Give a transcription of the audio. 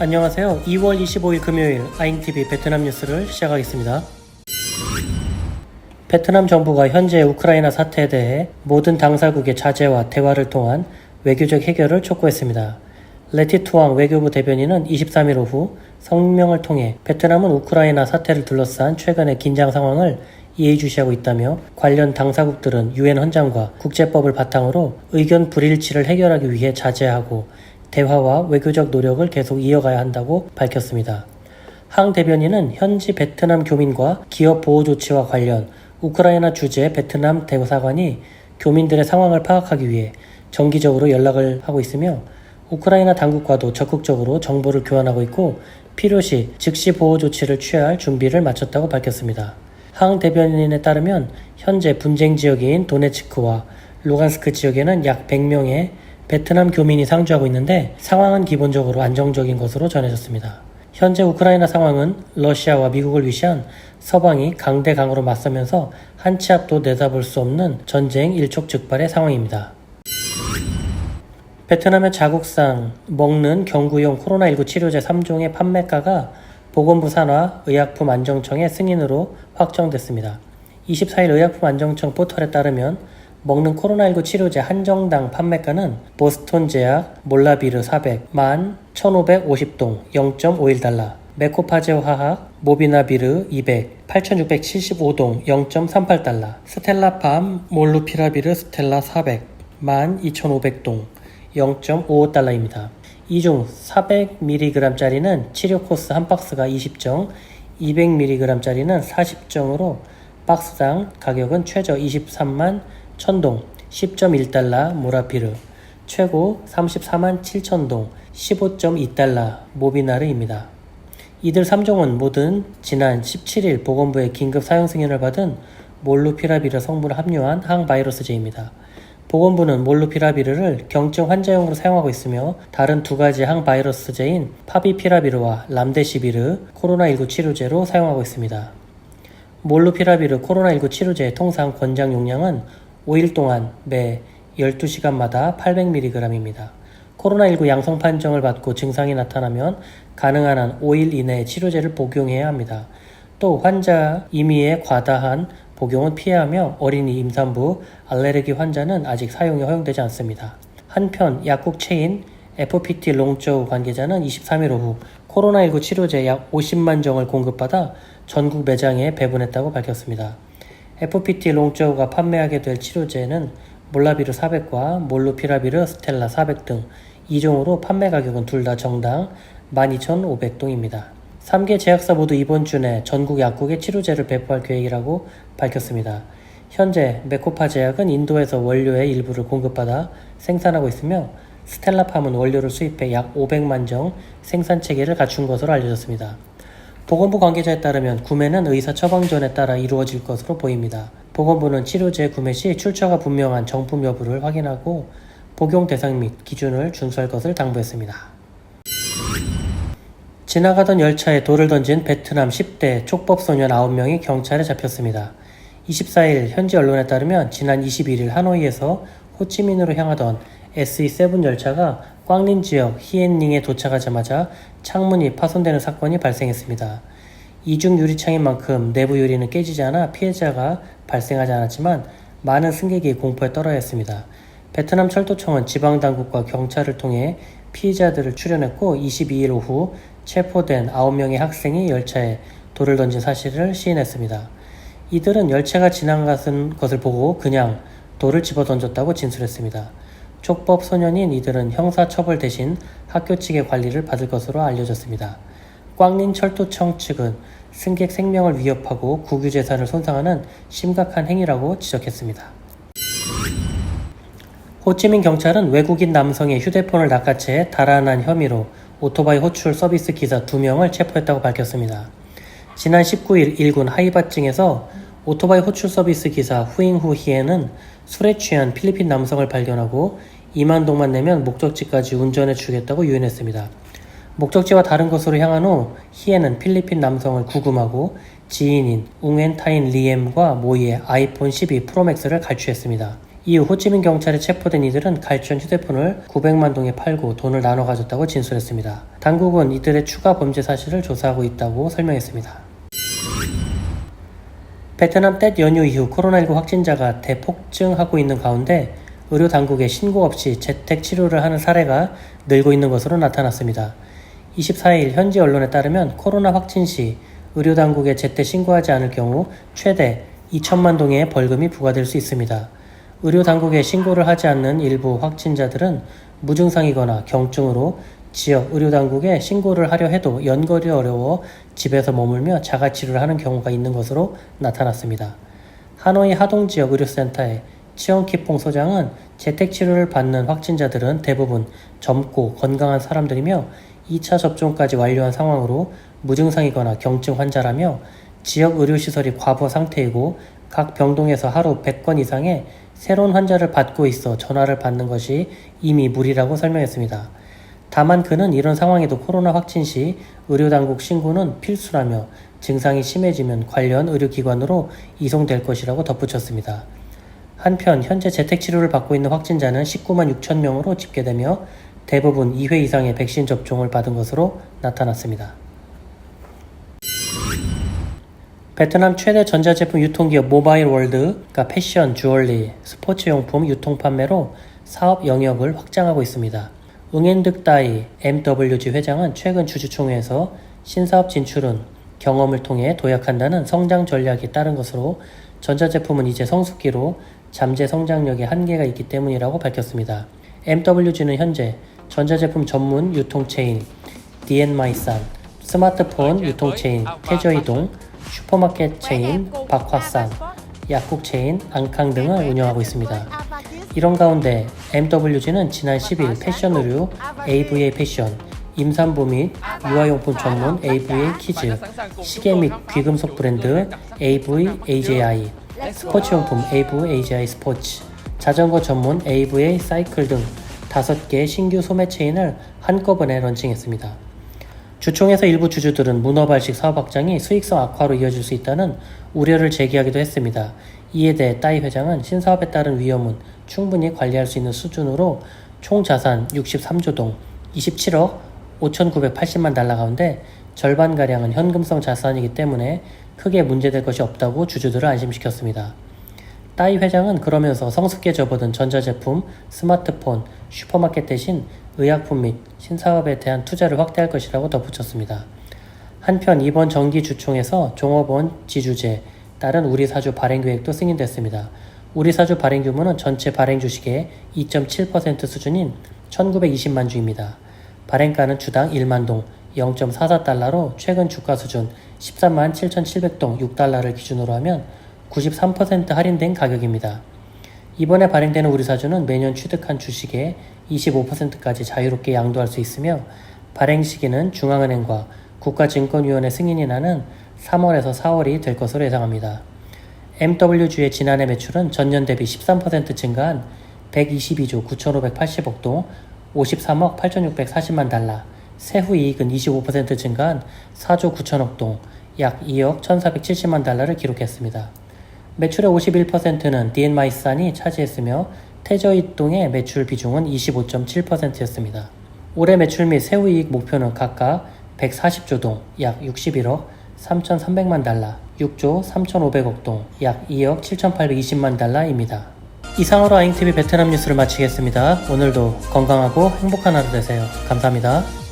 안녕하세요. 2월 25일 금요일 아잉TV 베트남 뉴스를 시작하겠습니다. 베트남 정부가 현재 우크라이나 사태에 대해 모든 당사국의 자제와 대화를 통한 외교적 해결을 촉구했습니다. 레티투앙 외교부 대변인은 23일 오후 성명을 통해 베트남은 우크라이나 사태를 둘러싼 최근의 긴장 상황을 예의주시하고 있다며 관련 당사국들은 유엔 헌장과 국제법을 바탕으로 의견 불일치를 해결하기 위해 자제하고 대화와 외교적 노력을 계속 이어가야 한다고 밝혔습니다. 항 대변인은 현지 베트남 교민과 기업 보호 조치와 관련 우크라이나 주재 베트남 대사관이 교민들의 상황을 파악하기 위해 정기적으로 연락을 하고 있으며 우크라이나 당국과도 적극적으로 정보를 교환하고 있고 필요시 즉시 보호 조치를 취할 준비를 마쳤다고 밝혔습니다. 항 대변인에 따르면 현재 분쟁 지역인 도네츠크와 루간스크 지역에는 약 100명의 베트남 교민이 상주하고 있는데 상황은 기본적으로 안정적인 것으로 전해졌습니다. 현재 우크라이나 상황은 러시아와 미국을 위시한 서방이 강대강으로 맞서면서 한 치 앞도 내다볼 수 없는 전쟁 일촉즉발의 상황입니다. 베트남의 자국상 먹는 경구용 코로나19 치료제 3종의 판매가가 보건부 산하 의약품안정청의 승인으로 확정됐습니다. 24일 의약품안정청 포털에 따르면 먹는 코로나19 치료제 한정당 판매가는 보스톤 제약 몰라비르 400 11,550동 0.51달러 메코파제 화학 모비나비르 200 8,675동 0.38달러 스텔라팜 몰루피라비르 스텔라 400 12,500동 0.55달러입니다. 이중 400mg짜리는 치료 코스 한 박스가 20정, 200mg짜리는 40정으로 박스당 가격은 최저 23만 1000동 10.1달러 모라피르, 최고 34만 7000동 15.2달러 모비나르입니다. 이들 3종은 모든 지난 17일 보건부의 긴급 사용 승인을 받은 몰루피라비르 성분을 함유한 항바이러스제입니다. 보건부는 몰루피라비르를 경증 환자용으로 사용하고 있으며 다른 두 가지 항바이러스제인 파비피라비르와 람데시비르 코로나19 치료제로 사용하고 있습니다. 몰루피라비르 코로나19 치료제의 통상 권장 용량은 5일 동안 매 12시간마다 800mg입니다. 코로나19 양성 판정을 받고 증상이 나타나면 가능한 한 5일 이내에 치료제를 복용해야 합니다. 또 환자 임의의 과다한 복용은 피해야 하며 어린이 임산부 알레르기 환자는 아직 사용이 허용되지 않습니다. 한편 약국 체인 FPT 롱저우 관계자는 23일 오후 코로나19 치료제 약 50만 정을 공급받아 전국 매장에 배분했다고 밝혔습니다. FPT 롱저우가 판매하게 될 치료제는 몰라비르 400과 몰루피라비르 스텔라 400 등 2종으로 판매 가격은 둘 다 정당 12,500동입니다. 3개 제약사 모두 이번 주 내 전국 약국에 치료제를 배포할 계획이라고 밝혔습니다. 현재 메코파 제약은 인도에서 원료의 일부를 공급받아 생산하고 있으며 스텔라팜은 원료를 수입해 약 500만 정 생산 체계를 갖춘 것으로 알려졌습니다. 보건부 관계자에 따르면 구매는 의사 처방 전에 따라 이루어질 것으로 보입니다. 보건부는 치료제 구매 시 출처가 분명한 정품 여부를 확인하고 복용 대상 및 기준을 준수할 것을 당부했습니다. 지나가던 열차에 돌을 던진 베트남 10대 촉법 소년 9명이 경찰에 잡혔습니다. 24일 현지 언론에 따르면 지난 21일 하노이에서 호치민으로 향하던 SE7 열차가 꽝린 지역 히엔닝에 도착하자마자 창문이 파손되는 사건이 발생했습니다. 이중 유리창인 만큼 내부 유리는 깨지지 않아 피해자가 발생하지 않았지만 많은 승객이 공포에 떨어야 했습니다. 베트남 철도청은 지방당국과 경찰을 통해 피해자들을 출연했고 22일 오후 체포된 9명의 학생이 열차에 돌을 던진 사실을 시인했습니다. 이들은 열차가 지나간 것을 보고 그냥 돌을 집어 던졌다고 진술했습니다. 촉법 소년인 이들은 형사처벌 대신 학교 측의 관리를 받을 것으로 알려졌습니다. 꽝린 철도청 측은 승객 생명을 위협하고 국유 재산을 손상하는 심각한 행위라고 지적했습니다. 호치민 경찰은 외국인 남성의 휴대폰을 낚아채 달아난 혐의로 오토바이 호출 서비스 기사 2명을 체포했다고 밝혔습니다. 지난 19일 일군 하이바증에서 오토바이 호출 서비스 기사 후잉후 히에는 술에 취한 필리핀 남성을 발견하고 2만 동만 내면 목적지까지 운전해 주겠다고 유인했습니다. 목적지와 다른 곳으로 향한 후 히에는 필리핀 남성을 구금하고 지인인 웅엔타인 리엠과 모이의 아이폰 12 프로맥스를 갈취했습니다. 이후 호찌민 경찰에 체포된 이들은 갈취한 휴대폰을 900만 동에 팔고 돈을 나눠 가졌다고 진술했습니다. 당국은 이들의 추가 범죄 사실을 조사하고 있다고 설명했습니다. 베트남 때 연휴 이후 코로나19 확진자가 대폭증하고 있는 가운데 의료 당국에 신고 없이 재택 치료를 하는 사례가 늘고 있는 것으로 나타났습니다. 24일 현지 언론에 따르면 코로나 확진 시 의료 당국에 제때 신고하지 않을 경우 최대 2천만 동의 벌금이 부과될 수 있습니다. 의료 당국에 신고를 하지 않는 일부 확진자들은 무증상이거나 경증으로 지역 의료 당국에 신고를 하려 해도 연결이 어려워 집에서 머물며 자가 치료를 하는 경우가 있는 것으로 나타났습니다. 하노이 하동 지역 의료센터의 치원키퐁 소장은 재택 치료를 받는 확진자들은 대부분 젊고 건강한 사람들이며 2차 접종까지 완료한 상황으로 무증상이거나 경증 환자라며 지역 의료시설이 과부 상태이고 각 병동에서 하루 100건 이상의 새로운 환자를 받고 있어 전화를 받는 것이 이미 무리라고 설명했습니다. 다만 그는 이런 상황에도 코로나 확진 시 의료당국 신고는 필수라며 증상이 심해지면 관련 의료기관으로 이송될 것이라고 덧붙였습니다. 한편 현재 재택치료를 받고 있는 확진자는 19만 6천 명으로 집계되며 대부분 2회 이상의 백신 접종을 받은 것으로 나타났습니다. 베트남 최대 전자제품 유통기업 모바일 월드가 패션, 주얼리, 스포츠용품 유통 판매로 사업 영역을 확장하고 있습니다. 응앤득 다이 MWG 회장은 최근 주주총회에서 신사업 진출은 경험을 통해 도약한다는 성장 전략이 따른 것으로 전자제품은 이제 성숙기로 잠재 성장력에 한계가 있기 때문이라고 밝혔습니다. MWG는 현재 전자제품 전문 유통체인 디엔마이산, 스마트폰 유통체인 태저이동, 슈퍼마켓 체인 박화산, 약국 체인 앙캉 등을 운영하고 있습니다. 이런 가운데 MWG는 지난 10일 패션 의류 AVA 패션, 임산부 및 유아용품 전문 AVA 키즈, 시계 및 귀금속 브랜드 AV AJI, 스포츠용품 AV AJI 스포츠, 자전거 전문 AVA 사이클 등 5개 신규 소매 체인을 한꺼번에 런칭했습니다. 주총에서 일부 주주들은 문어발식 사업 확장이 수익성 악화로 이어질 수 있다는 우려를 제기하기도 했습니다. 이에 대해 따이 회장은 신사업에 따른 위험은 충분히 관리할 수 있는 수준으로 총 자산 63조 동 27억 5,980만 달러 가운데 절반가량은 현금성 자산이기 때문에 크게 문제될 것이 없다고 주주들을 안심시켰습니다. 따이 회장은 그러면서 성숙기에 접어든 전자제품, 스마트폰, 슈퍼마켓 대신 의약품 및 신사업에 대한 투자를 확대할 것이라고 덧붙였습니다. 한편 이번 정기 주총에서 종업원 지주제 따른 우리 사주 발행 계획도 승인됐습니다. 우리 사주 발행 규모는 전체 발행 주식의 2.7% 수준인 1920만 주입니다. 발행가는 주당 1만 동 0.44달러로 최근 주가 수준 13만 7,700동 6달러를 기준으로 하면 93% 할인된 가격입니다. 이번에 발행되는 우리 사주는 매년 취득한 주식의 25%까지 자유롭게 양도할 수 있으며 발행 시기는 중앙은행과 국가증권위원회 승인이 나는 3월에서 4월이 될 것으로 예상합니다. MWG의 지난해 매출은 전년 대비 13% 증가한 122조 9,580억 동 53억 8,640만 달러, 세후 이익은 25% 증가한 4조 9천억 동, 약 2억 1,470만 달러를 기록했습니다. 매출의 51%는 디엔마이산이 차지했으며 태저이동의 매출 비중은 25.7%였습니다. 올해 매출 및 세후 이익 목표는 각각 140조 동, 약 61억 3,300만 달러, 6조 3,500억 동, 약 2억 7,820만 달러입니다. 이상으로 아잉TV 베트남 뉴스를 마치겠습니다. 오늘도 건강하고 행복한 하루 되세요. 감사합니다.